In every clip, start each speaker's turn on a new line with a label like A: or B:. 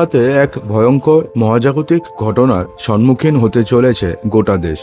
A: তাতে এক ভয়ঙ্কর মহাজাগতিক ঘটনার সম্মুখীন হতে চলেছে গোটা দেশ।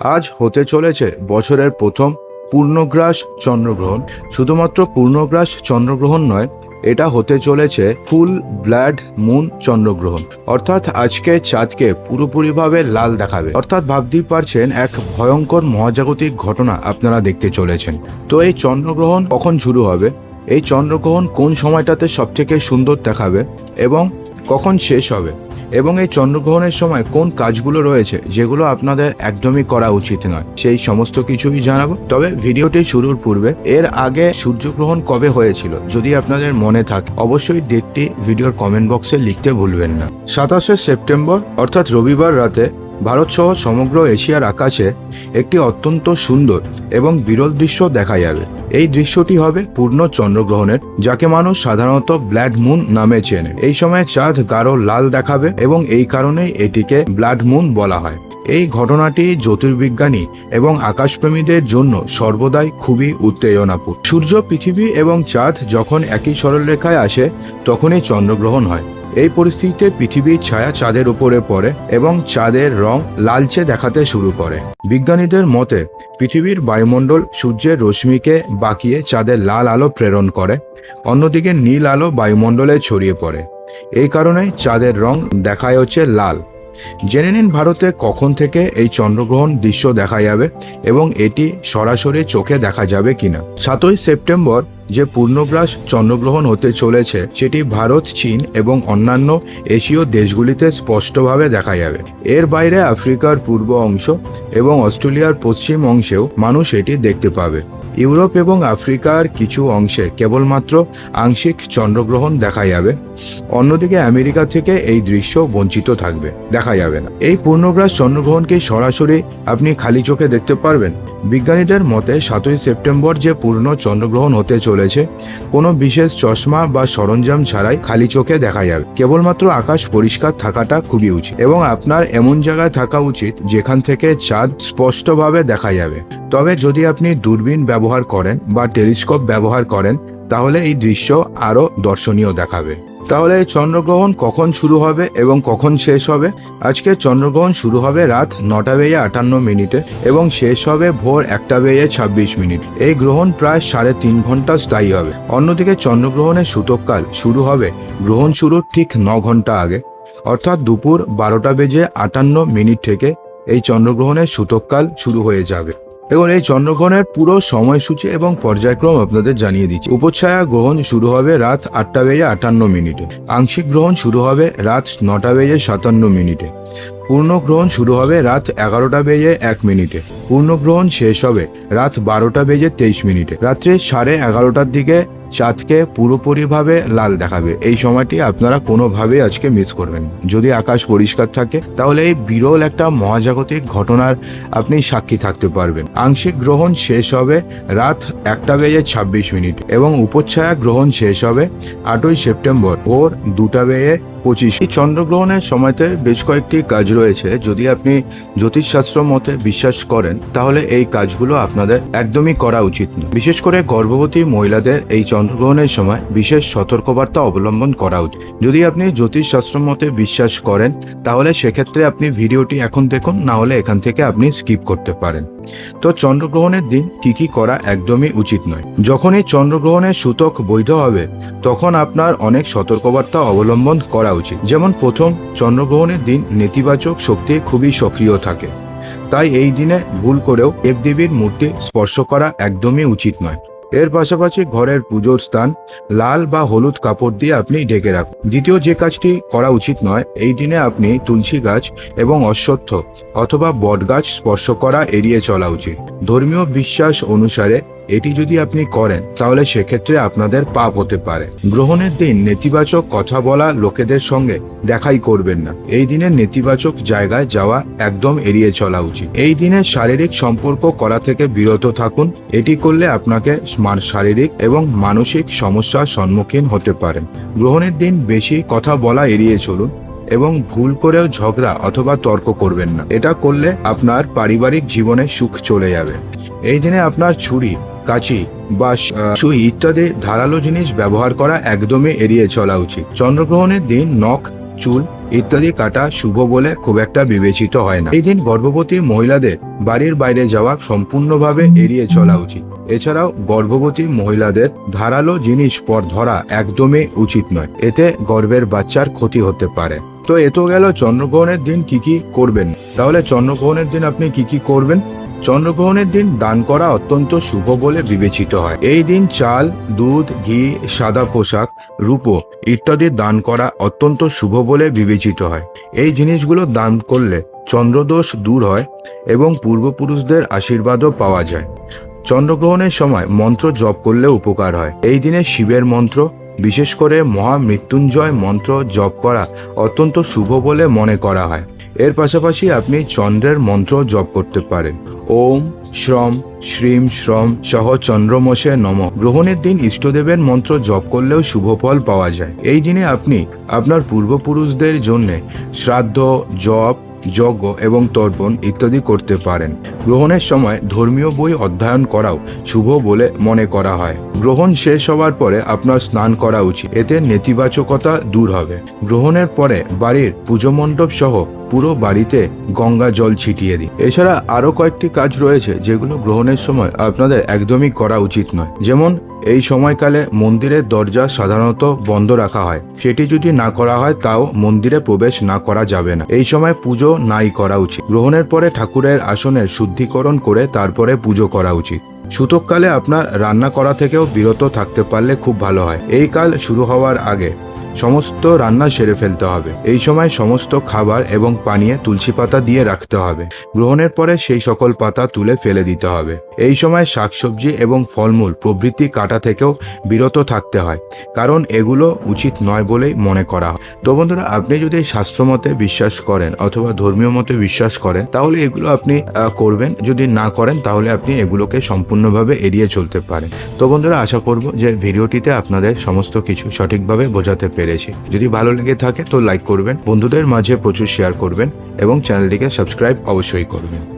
A: আজ হতে চলেছে বছরের প্রথম পূর্ণগ্রাস চন্দ্রগ্রহণ। শুধুমাত্র পূর্ণগ্রাস চন্দ্রগ্রহণ নয়, এটা হতে চলেছে ফুল ব্লাড মুন চন্দ্রগ্রহণ। অর্থাৎ আজকে চাঁদকে পুরোপুরিভাবে লাল দেখাবে। অর্থাৎ ভাবতেই পারছেন এক ভয়ঙ্কর মহাজাগতিক ঘটনা আপনারা দেখতে চলেছেন। তো এই চন্দ্রগ্রহণ কখন শুরু হবে? এই চন্দ্রগ্রহণ কোন সময়টাতে সবথেকে সুন্দর দেখাবে? এবং কখন শেষ হবে? এবং এই চন্দ্রগ্রহণের সময় কোন কাজগুলো রয়েছে যেগুলো আপনাদের একদমই করা উচিত নয়, সেই সমস্ত কিছুই জানাব। তবে ভিডিওটি শুরুর পূর্বে, এর আগে সূর্যগ্রহণ কবে হয়েছিল যদি আপনাদের মনে থাকে, অবশ্যই ডেটটি ভিডিওর কমেন্ট বক্সে লিখতে ভুলবেন না। সাতাশে সেপ্টেম্বর, অর্থাৎ রবিবার রাতে ভারত সহ সমগ্র এশিয়ার আকাশে একটি অত্যন্ত সুন্দর এবং বিরল দৃশ্য দেখা যাবে। এই দৃশ্যটি হবে পূর্ণ চন্দ্রগ্রহণের, যাকে মানুষ সাধারণত ব্ল্যাড মুন নামে চেনে। এই সময় চাঁদ গাঢ় লাল দেখাবে এবং এই কারণেই এটিকে ব্লাড মুন বলা হয়। এই ঘটনাটি জ্যোতির্বিজ্ঞানী এবং আকাশপ্রেমীদের জন্য সর্বদাই খুবই উত্তেজনাপূর্ণ। সূর্য, পৃথিবী এবং চাঁদ যখন একই সরলরেখায় আসে, তখনই চন্দ্রগ্রহণ হয়। এই পরিস্থিতিতে পৃথিবীর ছায়া চাঁদের উপরে পড়ে এবং চাঁদের রং লালচে দেখাতে শুরু করে। বিজ্ঞানীদের মতে, পৃথিবীর বায়ুমণ্ডল সূর্যের রশ্মিকে বাকিয়ে চাঁদের লাল আলো প্রেরণ করে, অন্যদিকে নীল আলো বায়ুমণ্ডলে ছড়িয়ে পড়ে। এই কারণে চাঁদের রং দেখায় হচ্ছে লাল। জেনে নিন ভারতে কখন থেকে এই চন্দ্রগ্রহণ দৃশ্য দেখা যাবে এবং এটি সরাসরি চোখে দেখা যাবে কিনা। সাতই সেপ্টেম্বর যে পূর্ণগ্রাস চন্দ্রগ্রহণ হতে চলেছে, সেটি ভারত, চীন এবং অন্যান্য এশীয় দেশগুলিতে স্পষ্টভাবে দেখা যাবে। এর বাইরে আফ্রিকার পূর্ব অংশ এবং অস্ট্রেলিয়ার পশ্চিম অংশেও মানুষ এটি দেখতে পাবে। ইউরোপ এবং আফ্রিকার কিছু অংশে কেবলমাত্র আংশিক চন্দ্রগ্রহণ দেখা যাবে। অন্যদিকে আমেরিকা থেকে এই দৃশ্য বঞ্চিত থাকবে, দেখা যাবে না। এই পূর্ণগ্রাস চন্দ্রগ্রহণকে সরাসরি আপনি খালি চোখে দেখতে পারবেন। বিজ্ঞানীদের মতে সাতই সেপ্টেম্বর যে পূর্ণ চন্দ্রগ্রহণ হতে চলেছে, কোনো বিশেষ চশমা বা সরঞ্জাম ছাড়াই খালি চোখে দেখা যাবে। কেবলমাত্র আকাশ পরিষ্কার থাকাটা খুবই উচিত এবং আপনার এমন জায়গায় থাকা উচিত যেখান থেকে চাঁদ স্পষ্টভাবে দেখা যাবে। তবে যদি আপনি দূরবীন ব্যবহার করেন বা টেলিস্কোপ ব্যবহার করেন, তাহলে এই দৃশ্য আরও দর্শনীয় দেখাবে। তাহলে এই চন্দ্রগ্রহণ কখন শুরু হবে এবং কখন শেষ হবে? আজকে চন্দ্রগ্রহণ শুরু হবে রাত নটা বেজে আটান্ন মিনিটে এবং শেষ হবে ভোর একটা বেজে ছাব্বিশ মিনিট। এই গ্রহণ প্রায় সাড়ে তিন ঘণ্টা স্থায়ী হবে। অন্যদিকে চন্দ্রগ্রহণের সূতককাল শুরু হবে। গ্রহণ শুরুর ঠিক ন ঘণ্টা আগে। অর্থাৎ দুপুর বারোটা বেজে আটান্ন মিনিট থেকে এই চন্দ্রগ্রহণের সূতককাল শুরু হয়ে যাবে। এবং এই চন্দ্রগ্রহণের পুরো সময়সূচি এবং পর্যায়ক্রম আপনাদের জানিয়ে দিচ্ছি। উপছায়া গ্রহণ শুরু হবে রাত আটটা বেজে আটান্ন মিনিটে। আংশিক গ্রহণ শুরু হবে রাত নটা বেজে সাতান্ন মিনিটে। পূর্ণগ্রহণ শুরু হবে রাত এগারোটা বেজে এক মিনিটে। পূর্ণগ্রহণ শেষ হবে রাত বারোটা বেজে তেইশ মিনিটে। রাত্রে সাড়ে এগারোটার দিকে চাঁদকে পুরোপুরিভাবে লাল দেখাবে। এই সময়টি আপনারা কোনোভাবে আজকে মিস করবেন যদি আকাশ পরিষ্কার থাকে, তাহলে এই বিরল একটা মহাজাগতিক ঘটনার আপনি সাক্ষী থাকতে পারবেন। আংশিক গ্রহণ শেষ হবে রাত একটা বেজে ছাব্বিশ মিনিট এবং উপচ্ছায়া গ্রহণ শেষ হবে আটই সেপ্টেম্বর ভোর দুটা বেজে পঁচিশ। এই চন্দ্রগ্রহণের সময়তে বেশ কয়েকটি কাজ রয়েছে। যদি আপনি জ্যোতিষশাস্ত্র মতে বিশ্বাস করেন, তাহলে এই কাজগুলো আপনাদের একদমই করা উচিত বিশেষ করে গর্ভবতী মহিলাদের এই চন্দ্রগ্রহণের সময় বিশেষ সতর্কবার্তা অবলম্বন করা উচিত। যদি আপনি জ্যোতিষশাস্ত্র মতে বিশ্বাস করেন, তাহলে সেক্ষেত্রে আপনি ভিডিওটি এখন দেখুন, না হলে এখান থেকে আপনি স্কিপ করতে পারেন। তো চন্দ্রগ্রহণের দিন কি কি করা একদমই উচিত নয়। যখনই চন্দ্রগ্রহণের সূতক বৈধ হবে, তখন আপনার অনেক সতর্কবার্তা অবলম্বন করা উচিত। যেমন প্রথম, চন্দ্রগ্রহণের দিন নেতিবাচক শক্তি খুবই সক্রিয় থাকে। তাই এই দিনে ভুল করেও দেবদেবীর মূর্তি স্পর্শ করা একদমই উচিত নয়। এর পাশাপাশি ঘরের পুজোর স্থান, লাল বা হলুদ কাপড় দিয়ে আপনি ঢেকে রাখুন। দ্বিতীয় যে কাজটি করা উচিত নয়, এই দিনে আপনি তুলসী গাছ এবং অশ্বত্থ অথবা বট গাছ স্পর্শ করা এড়িয়ে চলা উচিত। ধর্মীয় বিশ্বাস অনুসারে এটি যদি আপনি করেন, তাহলে সেক্ষেত্রে আপনাদের পাপ হতে পারে। গ্রহণের দিন নেতিবাচক কথা বলা লোকেদের সঙ্গে দেখাই করবেন না। এই দিনে নেতিবাচক জায়গায় যাওয়া একদম এড়িয়ে চলা উচিত। এই দিনে শারীরিক সম্পর্ক করা থেকে বিরত থাকুন। এটি করলে আপনাকে শারীরিক এবং মানসিক সমস্যার সম্মুখীন হতে পারেন। গ্রহণের দিন বেশি কথা বলা এড়িয়ে চলুন এবং ভুল করেও ঝগড়া অথবা তর্ক করবেন না। এটা করলে আপনার পারিবারিক জীবনে সুখ চলে যাবে। এই দিনে আপনার ছুরি কাঁচি বা সুই ইত্যাদি ধারালো জিনিস ব্যবহার করা একদমই এড়িয়ে চলা উচিত। চন্দ্রগ্রহণের দিন নখ, চুল ইত্যাদি কাটা শুভ বলে খুব একটা বিবেচিত হয় না। এই দিন গর্ভবতী মহিলাদের বাড়ির বাইরে যাওয়া সম্পূর্ণভাবে এড়িয়ে চলা উচিত। এছাড়াও গর্ভবতী মহিলাদের ধারালো জিনিস পর ধরা একদমই উচিত নয়। এতে গর্ভের বাচ্চার ক্ষতি হতে পারে। তো এ তো গেল, চন্দ্রগ্রহণের দিন কি কি করবেন? তাহলে চন্দ্রগ্রহণের দিন আপনি কি কি করবেন? চন্দ্রগ্রহণের দিন দান করা অত্যন্ত শুভ বলে বিবেচিত হয়। এই দিন চাল, দুধ, ঘি, সাদা পোশাক, রূপো ইত্যাদি দান করা অত্যন্ত শুভ বলে বিবেচিত হয়। এই জিনিসগুলো দান করলে চন্দ্রদোষ দূর হয় এবং পূর্বপুরুষদের আশীর্বাদও পাওয়া যায়। চন্দ্রগ্রহণের সময় মন্ত্র জপ করলে উপকার হয়। এই দিনে শিবের মন্ত্র, বিশেষ করে মহামৃত্যুঞ্জয় মন্ত্র জপ করা অত্যন্ত শুভ বলে মনে করা হয়। এর পাশাপাশি আপনি চন্দ্রের মন্ত্র জপ করতে পারেন। ওম শ্রম শ্রীম শ্রম সহ চন্দ্রমশে নম। গ্রহণের দিন ইষ্টদেবের মন্ত্র জপ করলেও শুভ ফল পাওয়া যায়। এই দিনে আপনি আপনার পূর্বপুরুষদের জন্য শ্রাদ্ধ, জপ, যজ্ঞ এবং তর্পণ ইত্যাদি করতে পারেন। গ্রহণের সময় ধর্মীয় বই অধ্যয়ন করাও শুভ বলে মনে করা হয়। গ্রহণ শেষ হওয়ার পরে আপনার স্নান করা উচিত। এতে নেতিবাচকতা দূর হবে। গ্রহণের পরে বাড়ির পুজো মণ্ডপ সহ পুরো বাড়িতে গঙ্গা জল ছিটিয়ে দিন এছাড়া আরও কয়েকটি কাজ রয়েছে যেগুলো গ্রহণের সময় আপনাদের একদমই করা উচিত নয়। যেমন, এই সময়কালে মন্দিরের দরজা সাধারণত বন্ধ রাখা হয়। সেটি যদি না করা হয়, তাও মন্দিরে প্রবেশ না করা যাবে না। এই সময় পুজো নাই করা উচিত। গ্রহণের পরে ঠাকুরের আসনের শুদ্ধিকরণ করে তারপরে পুজো করা উচিত। সূতককালে আপনার রান্না করা থেকেও বিরত থাকতে পারলে খুব ভালো হয়। এই কাল শুরু হওয়ার আগে সমস্ত রান্না সেরে ফেলতে হবে। এই সময় সমস্ত খাবার এবং পানীয় তুলসী পাতা দিয়ে রাখতে হবে। গ্রহণের পরে সেই সকল পাতা তুলে ফেলে দিতে হবে। এই সময় শাকসবজি এবং ফলমূল প্রভৃতি কাটা থেকেও বিরত থাকতে হয়, কারণ এগুলো উচিত নয় বলেই মনে করা হয়। তো বন্ধুরা, আপনি যদি শাস্ত্রমতে বিশ্বাস করেন অথবা ধর্মীয় মতে বিশ্বাস করেন, তাহলে এগুলো আপনি করবেন। যদি না করেন, তাহলে আপনি এগুলোকে সম্পূর্ণভাবে এড়িয়ে চলতে পারেন। তো বন্ধুরা, আশা করব যে ভিডিওটিতে আপনাদের সমস্ত কিছু সঠিকভাবে বোঝাতে পেরেছি। যদি ভালো লেগে থাকে তো লাইক করবেন, বন্ধুদের মাঝে প্রচুর শেয়ার করবেন এবং চ্যানেলটিকে সাবস্ক্রাইব অবশ্যই করবেন।